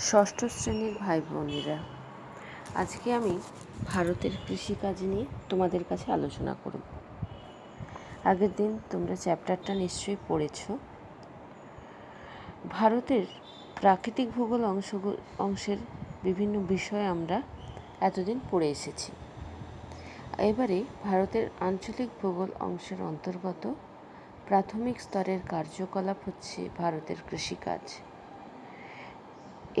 ষষ্ঠ শ্রেণির ভাই বোনেরা আজকে আমি ভারতের কৃষিকাজ নিয়ে তোমাদের কাছে আলোচনা করব। আগের দিন তোমরা চ্যাপ্টারটা নিশ্চয়ই পড়েছ। ভারতের প্রাকৃতিক ভূগোল অংশ, অংশের বিভিন্ন বিষয় আমরা এতদিন পড়ে এসেছি। এবারে ভারতের আঞ্চলিক ভূগোল অংশের অন্তর্গত প্রাথমিক স্তরের কার্যকলাপ হচ্ছে ভারতের কৃষিকাজ।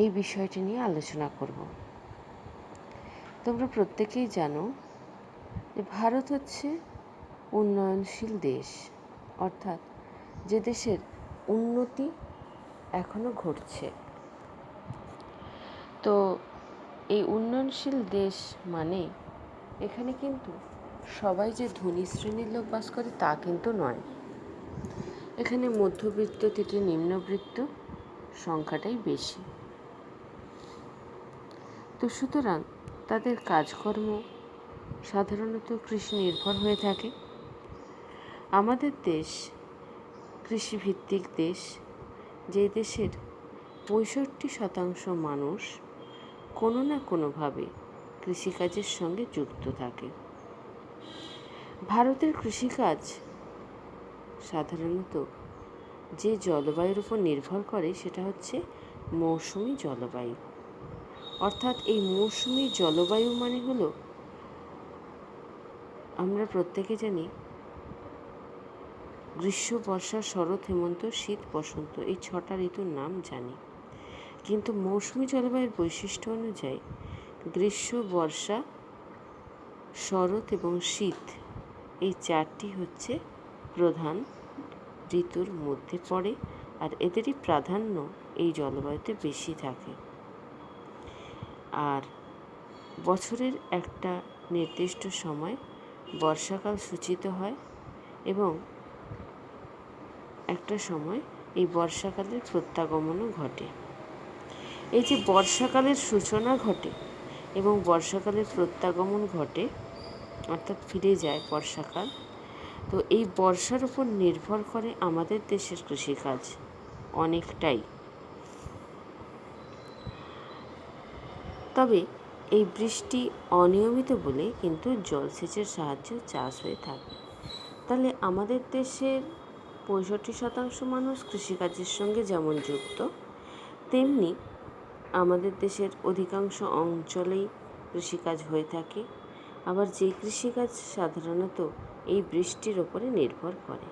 এই বিষয়টি নিয়ে আলোচনা করব। তোমরা প্রত্যেকেই জানো যে ভারত হচ্ছে উন্নয়নশীল দেশ, অর্থাৎ যে দেশের উন্নতি এখনও ঘটছে। তো এই উন্নয়নশীল দেশ মানে এখানে কিন্তু সবাই যে ধনী শ্রেণির লোক বাস করে তা কিন্তু নয়। এখানে মধ্যবিত্ত থেকে নিম্নবৃত্ত সংখ্যাটাই বেশি। তো সুতরাং তাদের কাজকর্ম সাধারণত কৃষি নির্ভর হয়ে থাকে। আমাদের দেশ কৃষিভিত্তিক দেশ, যে দেশের পঁয়ষট্টি শতাংশ মানুষ কোনো না কোনোভাবে কৃষিকাজের সঙ্গে যুক্ত থাকে। ভারতের কৃষিকাজ সাধারণত যে জলবায়ুর উপর নির্ভর করে সেটা হচ্ছে মৌসুমি জলবায়ু। অর্থাৎ এই মৌসুমি জলবায়ু মানে হলো, আমরা প্রত্যেকে জানি, গ্রীষ্ম, বর্ষা, শরৎ, হেমন্ত, শীত, বসন্ত, এই ছটা ঋতুর নাম জানি। কিন্তু মৌসুমি জলবায়ুর বৈশিষ্ট্য অনুযায়ী, গ্রীষ্ম, বর্ষা, শরৎ এবং শীত, এই চারটি হচ্ছে প্রধান ঋতুর মধ্যে পড়ে, আর এদেরই প্রাধান্য এই জলবায়ুতে বেশি থাকে। আর বছরের একটা নির্দিষ্ট সময় বর্ষাকাল সূচিত হয় এবং একটা সময় এই বর্ষাকালের প্রত্যাগমনও ঘটে। এই যে বর্ষাকালের সূচনা ঘটে এবং বর্ষাকালের প্রত্যাগমন ঘটে, অর্থাৎ ফিরে যায় বর্ষাকাল, তো এই বর্ষার উপর নির্ভর করে আমাদের দেশের কৃষিকাজ অনেকটাই। তবে এই বৃষ্টি অনিয়মিত বলে কিন্তু জলসেচের সাহায্যে চাষ হয়ে থাকে। তাহলে আমাদের দেশের পঁয়ষট্টি শতাংশ মানুষ কৃষিকাজের সঙ্গে যেমন যুক্ত, তেমনি আমাদের দেশের অধিকাংশ অঞ্চলেই কৃষিকাজ হয়ে থাকে। আবার যে কৃষিকাজ সাধারণত এই বৃষ্টির ওপরে নির্ভর করে।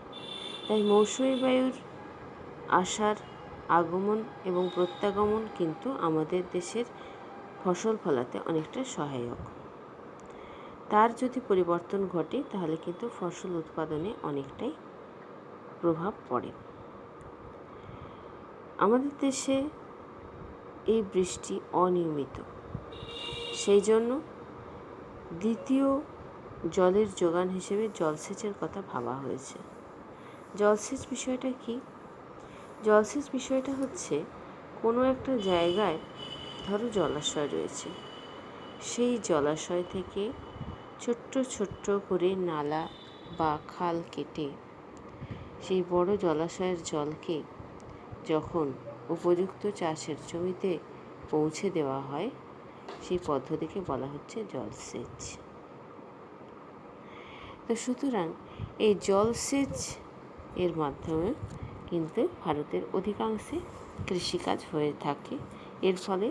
তাই মৌসুমি বায়ুর আসার আগমন এবং প্রত্যাগমন কিন্তু আমাদের দেশের ফসল ফলাতে অনেকটা সহায়ক। তার যদি পরিবর্তন ঘটে, তাহলে কিন্তু ফসল উৎপাদনে অনেকটাই প্রভাব পড়ে। আমাদের দেশে এই বৃষ্টি অনিয়মিত। সেই জন্য দ্বিতীয় জলের যোগান হিসেবে জলসেচের কথা ভাবা হয়েছে। জলসেচ বিষয়টা কি? জলসেচ বিষয়টা হচ্ছে কোনো একটা জায়গায় ধরো জলাশয় রয়েছে। সেই জলাশয় থেকে ছোট্ট ছোট্ট করে নালা বা খাল কেটে সেই বড় জলাশয়ের জলকে যখন উপযুক্ত চাষের জমিতে পৌঁছে দেওয়া হয়, সেই পদ্ধতিকে বলা হচ্ছে জলসেচ তো সুতরাং এই জলসেচ এর মাধ্যমে কিন্তু ভারতের অধিকাংশে কৃষিকাজ হয়ে থাকে। এর ফলে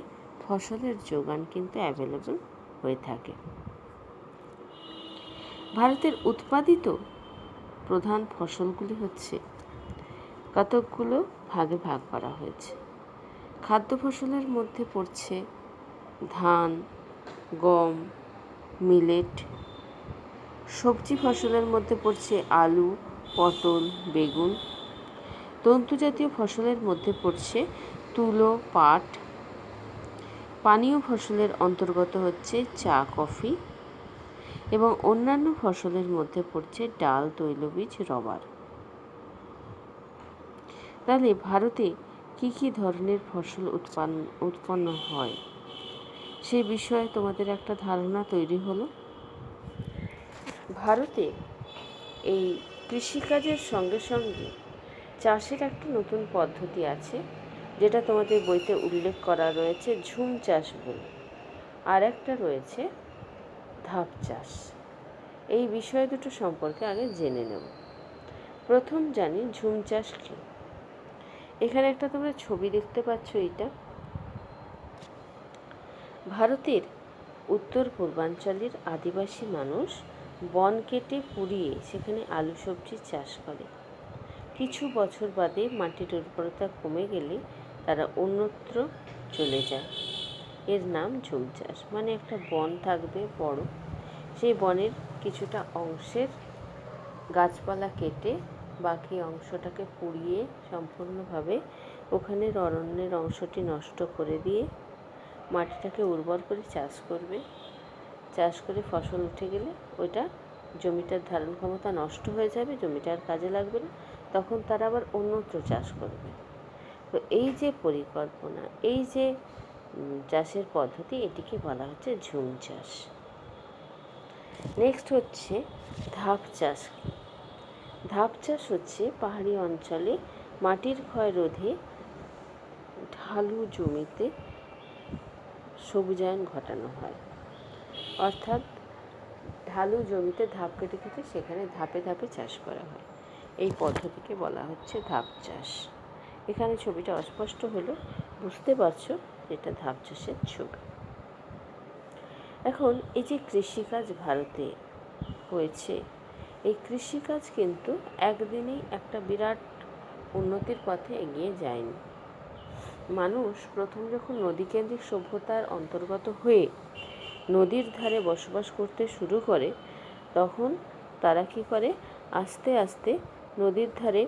ফসলের যোগান কিন্তু অ্যাভেলেবল হয়ে থাকে। ভারতের উৎপাদিত প্রধান ফসলগুলি হচ্ছে কতকগুলো ভাগে ভাগ করা হয়েছে। খাদ্য ফসলের মধ্যে পড়ছে ধান, গম, মিলেট, সবজি ফসলের মধ্যে পড়ছে আলু, পটল, বেগুন তন্তুজাতীয় ফসলের মধ্যে পড়ছে তুলো, পাট পানীয় ফসলের অন্তর্গত হচ্ছে চা, কফি এবং অন্যান্য ফসলের মধ্যে পড়ছে ডাল, তৈলবীজ, রবার। তাহলে ভারতে কি কি ধরনের ফসল উৎপন্ন উৎপন্ন হয়? সেই বিষয়ে তোমাদের একটা ধারণা তৈরি হলো। ভারতে এই কৃষিকাজের সঙ্গে সঙ্গে চাষের একটা নতুন পদ্ধতি আছে। যেটা তোমাদের বইতে উল্লেখ করা রয়েছে, ঝুম চাষ বলে। আর একটা রয়েছে, ধাপ চাষ। এই বিষয় দুটো সম্পর্কে আগে জেনে নেব। প্রথম জানি, ঝুম চাষ কী? এখানে একটা তোমরা ছবি দেখতে পাচ্ছ এটা ভারতের উত্তর পূর্বাঞ্চলের আদিবাসী মানুষ বন কেটে পুড়িয়ে সেখানে আলু সবজি চাষ করে। কিছু বছর বাদে মাটির উর্বরতা কমে গেলে তারা অন্যত্র চলে যায়। এর নাম ঝুম চাষ মানে একটা বন থাকবে বড়। সেই বনের কিছুটা অংশের গাছপালা কেটে বাকি অংশটাকে পুড়িয়ে সম্পূর্ণভাবে ওখানের অরণ্যের অংশটি নষ্ট করে দিয়ে মাটিটাকে উর্বর করে চাষ করবে। চাষ করে ফসল উঠে গেলে ওইটা জমিটার ধারণ ক্ষমতা নষ্ট হয়ে যাবে, জমিটা আর কাজে লাগবে না। তখন তারা আবার অন্যত্র চাষ করবে। তো এই যে পরিকল্পনা, এই যে চাষের পদ্ধতি, এটিকে বলা হচ্ছে ঝুম চাষ। নেক্সট হচ্ছে ধাপ চাষ ধাপ চাষ হচ্ছে পাহাড়ি অঞ্চলে মাটির ক্ষয় রোধে ঢালু জমিতে সবুজায়ন ঘটানো হয়। অর্থাৎ ঢালু জমিতে ধাপ কেটে কেটে সেখানে ধাপে ধাপে চাষ করা হয়। এই পদ্ধতিকে বলা হচ্ছে ধাপ চাষ। এখানে ছবিটা অস্পষ্ট হলো, বুঝতে পারছ এটা ধাপ চাষের ছবি। এখন এই যে কৃষিকাজ ভারতে হয়েছে, এই কৃষিকাজ কিন্তু একদিনেই একটা বিরাট উন্নতির পথে এগিয়ে যায়নি। মানুষ প্রথম যখন নদীকেন্দ্রিক সভ্যতার অন্তর্গত হয়ে নদীর ধারে বসবাস করতে শুরু করে, তখন তারা কী করে? আস্তে আস্তে নদীর ধারে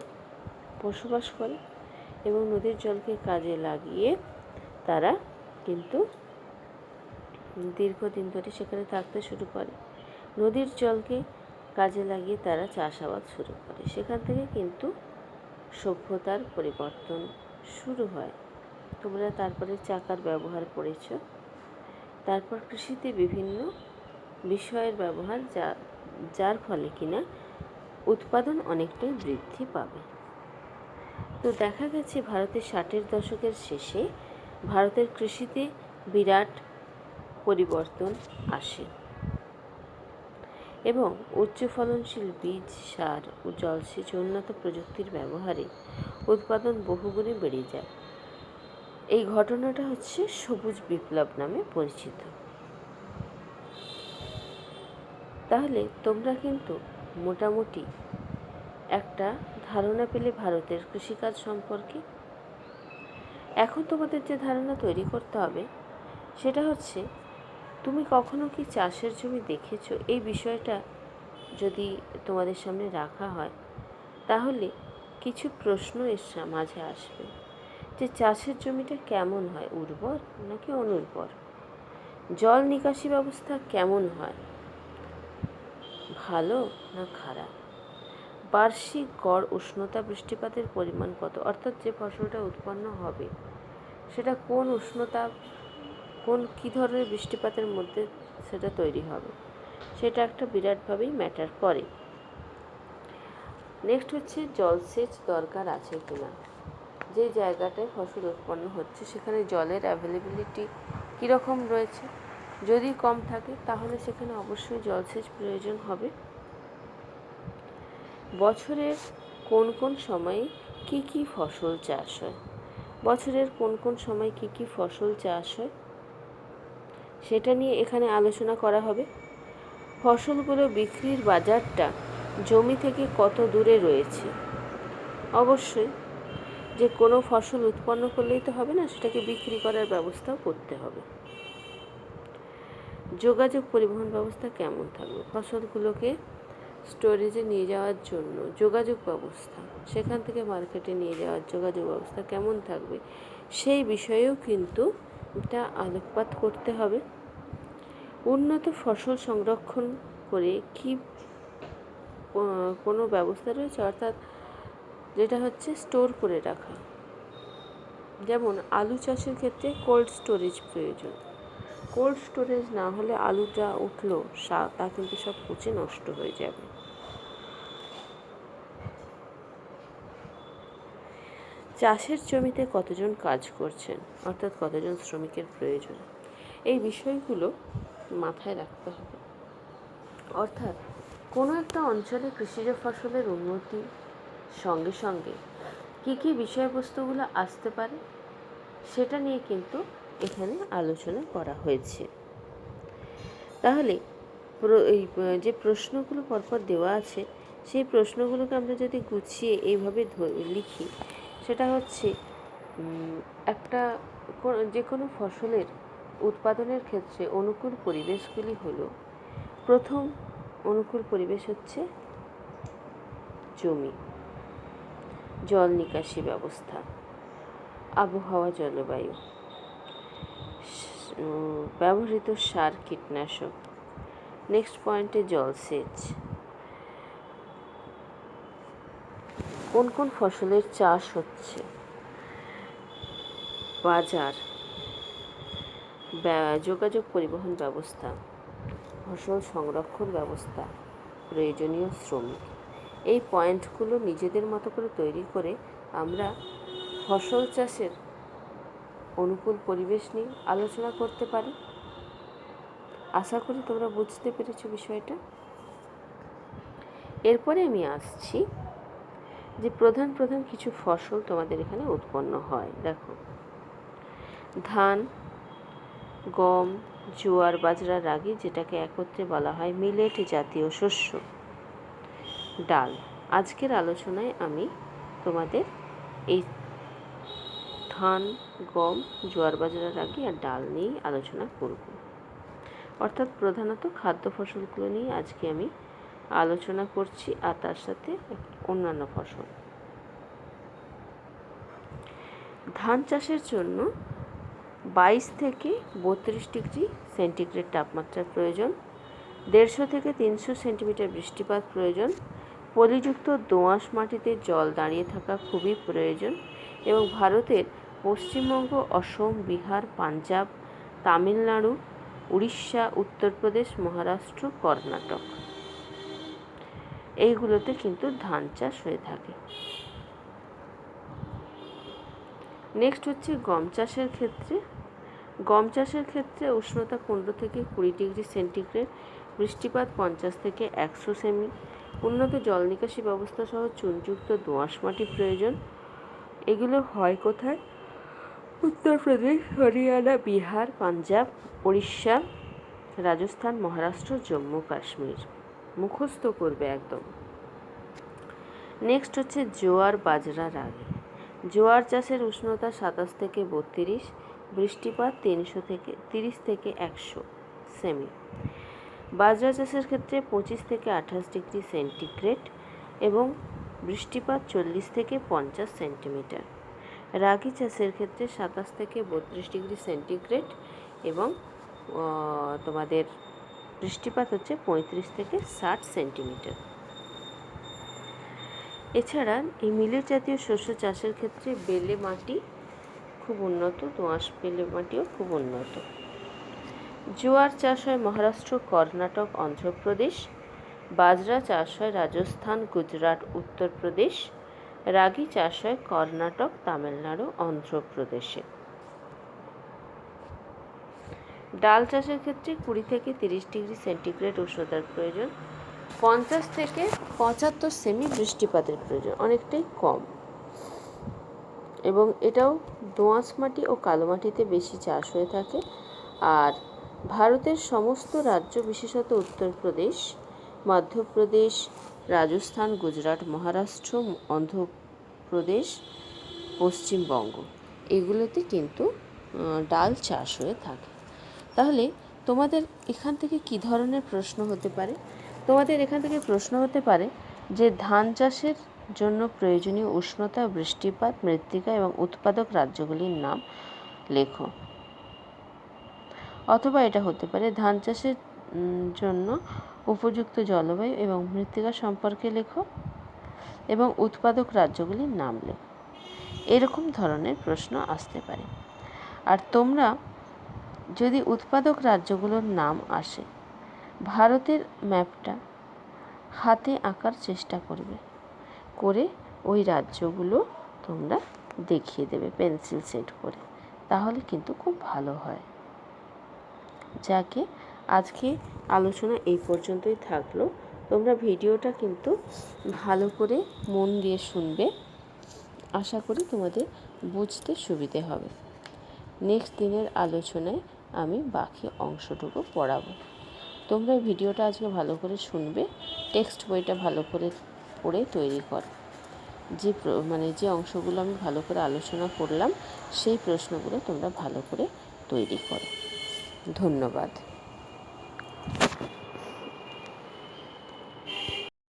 বসবাস করে। এবং নদীর জলকে কাজে লাগিয়ে তারা কিন্তু দীর্ঘদিন ধরে সেখানে থাকতে শুরু করে। নদীর জলকে কাজে লাগিয়ে তারা চাষাবাদ শুরু করে। সেখান থেকে কিন্তু সভ্যতার পরিবর্তন শুরু হয়। তোমরা তারপরে চাকার ব্যবহার করেছ। তারপর কৃষিতে বিভিন্ন বিষয়ের ব্যবহার যা, যার ফলে কিনা উৎপাদন অনেকটাই বৃদ্ধি পাবে। তো দেখা গেছে ভারতের ষাটের দশকের শেষে ভারতের কৃষিতে বিরাট পরিবর্তন আসে। এবং উচ্চ ফলনশীল বীজ, সার ও জলসেচ উন্নত প্রযুক্তির ব্যবহারে উৎপাদন বহুগুণে বেড়ে যায়। এই ঘটনাটা হচ্ছে সবুজ বিপ্লব নামে পরিচিত। তাহলে তোমরা কিন্তু মোটামুটি একটা ধারণা পেলে ভারতের কৃষিকাজ সম্পর্কে। এখন তোমাদের যে ধারণা তৈরি করতে হবে, সেটা হচ্ছে, তুমি কখনো কি চাষের জমি দেখেছ? এই বিষয়টা যদি তোমাদের সামনে রাখা হয়, তাহলে কিছু প্রশ্ন এর মাঝে আসবে। যে চাষের জমিটা কেমন হয়? উর্বর নাকি অনুর্বর? জল নিকাশি ব্যবস্থা কেমন হয়? ভালো না খারাপ? বার্ষিক গড় উষ্ণতা বৃষ্টিপাতের পরিমাণ কত? অর্থাৎ যে ফসলটা উৎপন্ন হবে, সেটা কোন উষ্ণতা, কোন কী ধরনের বৃষ্টিপাতের মধ্যে সেটা তৈরি হবে, সেটা একটা বিরাটভাবেই ম্যাটার করে। নেক্সট হচ্ছে জলসেচ দরকার আছে কিনা? যে জায়গাটায় ফসল উৎপন্ন হচ্ছে, সেখানে জলের অ্যাভেলেবিলিটি কীরকম রয়েছে? যদি কম থাকে, তাহলে সেখানে অবশ্যই জলসেচ প্রয়োজন হবে। বছরের কোন কোন সময়ে কী কী ফসল চাষ হয়? বছরের কোন কোন সময় কী কী ফসল চাষ হয়? সেটা নিয়ে এখানে আলোচনা করা হবে। ফসলগুলো বিক্রির বাজারটা জমি থেকে কত দূরে রয়েছে? অবশ্যই যে কোনো ফসল উৎপন্ন করলেই তো হবে না, সেটাকে বিক্রি করার ব্যবস্থাও করতে হবে। যোগাযোগ পরিবহন ব্যবস্থা কেমন থাকবে? ফসলগুলোকে স্টোরেজে নিয়ে যাওয়ার জন্য যোগাযোগ ব্যবস্থা। সেখান থেকে মার্কেটে নিয়ে যাওয়ার যোগাযোগ ব্যবস্থা কেমন থাকবে সেই বিষয়েও কিন্তু এটা আলোকপাত করতে হবে। উন্নত ফসল সংরক্ষণ করে কি কোনো ব্যবস্থা রয়েছে? অর্থাৎ যেটা হচ্ছে স্টোর করে রাখা। যেমন আলু চাষের ক্ষেত্রে কোল্ড স্টোরেজ প্রয়োজন। কোল্ড স্টোরেজ না হলে আলুটা উঠল তা কিন্তু সব পচে নষ্ট হয়ে যাবে। চাষের জমিতে কতজন কাজ করছেন, অর্থাৎ কতজন শ্রমিকের প্রয়োজন, এই বিষয়গুলো মাথায় রাখতে হবে। অর্থাৎ কোনো একটা অঞ্চলে কৃষিজ ফসলের উন্নতি সঙ্গে সঙ্গে কী কী বিষয়বস্তুগুলো আসতে পারে, সেটা নিয়ে কিন্তু এখানে আলোচনা করা হয়েছে। তাহলে এই, যে প্রশ্নগুলো পরপর দেওয়া আছে, সেই প্রশ্নগুলোকে আমরা যদি গুছিয়ে এইভাবে লিখি সেটা হচ্ছে একটা যে কোনো ফসলের উৎপাদনের ক্ষেত্রে অনুকূল পরিবেশগুলি হলো, প্রথম অনুকূল পরিবেশ হচ্ছে জমি, জল নিকাশি ব্যবস্থা, আবহাওয়া, জলবায়ু ব্যবহৃত সার, কীটনাশক নেক্সট পয়েন্টে জলসেচ। কোন কোন ফসলের চাষ হচ্ছে? বাজার যোগাযোগ পরিবহন ব্যবস্থা, ফসল সংরক্ষণ ব্যবস্থা, প্রয়োজনীয় শ্রমিক। এই পয়েন্টগুলো নিজেদের মতো করে তৈরি করে আমরা ফসল চাষের অনুকূল পরিবেশ নিয়ে আলোচনা করতে পারি। আশা করি তোমরা বুঝতে পেরেছ বিষয়টা। এরপরে আমি আসছি যে প্রধান প্রধান কিছু ফসল তোমাদের এখানে উৎপন্ন হয়। দেখো। ধান, গম, জোয়ার, বাজরা, রাগি যেটাকে একত্রে বলা হয় মিলেট জাতীয় শস্য। ডাল। আজকের আলোচনায় আমি তোমাদের এই ধান, গম, জোয়ার, বাজরা, রাগি আর ডাল নিয়েই আলোচনা করব। অর্থাৎ প্রধানত খাদ্য ফসলগুলো নিয়ে আজকে আমি আলোচনা করছি আর তার সাথে অন্যান্য ফসল। ধান চাষের জন্য বাইশ থেকে বত্রিশ ডিগ্রি সেন্টিগ্রেড তাপমাত্রার প্রয়োজন, দেড়শো থেকে তিনশো সেন্টিমিটার বৃষ্টিপাত প্রয়োজন, পলিযুক্ত দোআঁশ মাটিতে জল দাঁড়িয়ে থাকা খুবই প্রয়োজন এবং ভারতের পশ্চিমবঙ্গ, অসম, বিহার, পাঞ্জাব, তামিলনাড়ু, উড়িষ্যা, উত্তরপ্রদেশ, মহারাষ্ট্র, কর্ণাটক। এইগুলোতে কিন্তু ধান চাষ হয়ে থাকে। নেক্সট হচ্ছে গম চাষের ক্ষেত্রে। গম চাষের ক্ষেত্রে উষ্ণতা পনেরো থেকে কুড়ি ডিগ্রি সেন্টিগ্রেড, বৃষ্টিপাত পঞ্চাশ থেকে একশো সেমি। উন্নত জল নিকাশি ব্যবস্থা সহ চুনযুক্ত দোআঁশ মাটি প্রয়োজন। এগুলো হয় কোথায়? উত্তরপ্রদেশ, হরিয়ানা, বিহার, পাঞ্জাব উড়িষ্যা রাজস্থান, মহারাষ্ট্র, জম্মু, কাশ্মীর। মুখস্থ করবে একদম। নেক্সট হচ্ছে জোয়ার বাজরা রাগি জোয়ার চাষের উষ্ণতা সাতাশ থেকে বত্রিশ, বৃষ্টিপাত তিনশো থেকে, তিরিশ থেকে একশো সেমি। বাজরা চাষের ক্ষেত্রে পঁচিশ থেকে আঠাশ ডিগ্রি সেন্টিগ্রেড এবং বৃষ্টিপাত চল্লিশ থেকে পঞ্চাশ সেন্টিমিটার। রাগি চাষের ক্ষেত্রে সাতাশ থেকে বত্রিশ ডিগ্রি সেন্টিগ্রেড এবং তোমাদের বৃষ্টিপাত হচ্ছে পঁয়ত্রিশ থেকে ষাট সেন্টিমিটার। এছাড়া এই মিলেট জাতীয় শস্য চাষের ক্ষেত্রে বেলে মাটি খুব উন্নত দোআঁশ বেলে মাটিও খুব উন্নত। জোয়ার চাষ হয় মহারাষ্ট্র, কর্ণাটক, অন্ধ্রপ্রদেশ। বাজরা চাষ হয় রাজস্থান, গুজরাট, উত্তরপ্রদেশ। রাগি চাষ হয় কর্ণাটক, তামিলনাড়ু, অন্ধ্রপ্রদেশে। ডাল চাষের ক্ষেত্রে কুড়ি থেকে তিরিশ ডিগ্রি সেন্টিগ্রেড উষ্ণতার প্রয়োজন, পঞ্চাশ থেকে পঁচাত্তর সেমি বৃষ্টিপাতের প্রয়োজন, অনেকটাই কম। এবং এটাও দোআঁশ মাটি ও কালো মাটিতে বেশি চাষ হয়ে থাকে। আর ভারতের সমস্ত রাজ্য বিশেষত উত্তরপ্রদেশ, মধ্যপ্রদেশ, রাজস্থান, গুজরাট, মহারাষ্ট্র, অন্ধ্রপ্রদেশ, পশ্চিমবঙ্গ, এগুলোতে কিন্তু ডাল চাষ হয়ে থাকে। তাহলে তোমাদের এখান থেকে কি ধরনের প্রশ্ন হতে পারে? তোমাদের এখান থেকে প্রশ্ন হতে পারে যে ধান চাষের জন্য প্রয়োজনীয় উষ্ণতা, বৃষ্টিপাত, মৃত্তিকা এবং উৎপাদক রাজ্যগুলির নাম লেখো। অথবা এটা হতে পারে ধান চাষের জন্য উপযুক্ত জলবায়ু এবং মৃত্তিকা সম্পর্কে লেখো এবং উৎপাদক রাজ্যগুলির নাম লেখো। এরকম ধরনের প্রশ্ন আসতে পারে। আর তোমরা যদি উৎপাদক রাজ্যগুলোর নাম আসে, ভারতের ম্যাপটা হাতে আঁকার চেষ্টা করবে। করে ওই রাজ্যগুলো তোমরা দেখিয়ে দেবে, পেন্সিল সেট করে। তাহলে কিন্তু খুব ভালো হয়। যাকে আজকে আলোচনা এই পর্যন্তই থাকল। তোমরা ভিডিওটা কিন্তু ভালো করে মন দিয়ে শুনবে। আশা করি তোমাদের বুঝতে সুবিধে হবে। নেক্সট দিনের আলোচনায় আমি বাকি অংশটুকু পড়াবো। তোমরা ভিডিওটা আজকে ভালো করে শুনবে, টেক্সট বইটা ভালো করে পড়ে তৈরি কর। যে মানে যে অংশগুলো আমি ভালো করে আলোচনা করলাম, সেই প্রশ্নগুলো তোমরা ভালো করে তৈরি করো। ধন্যবাদ।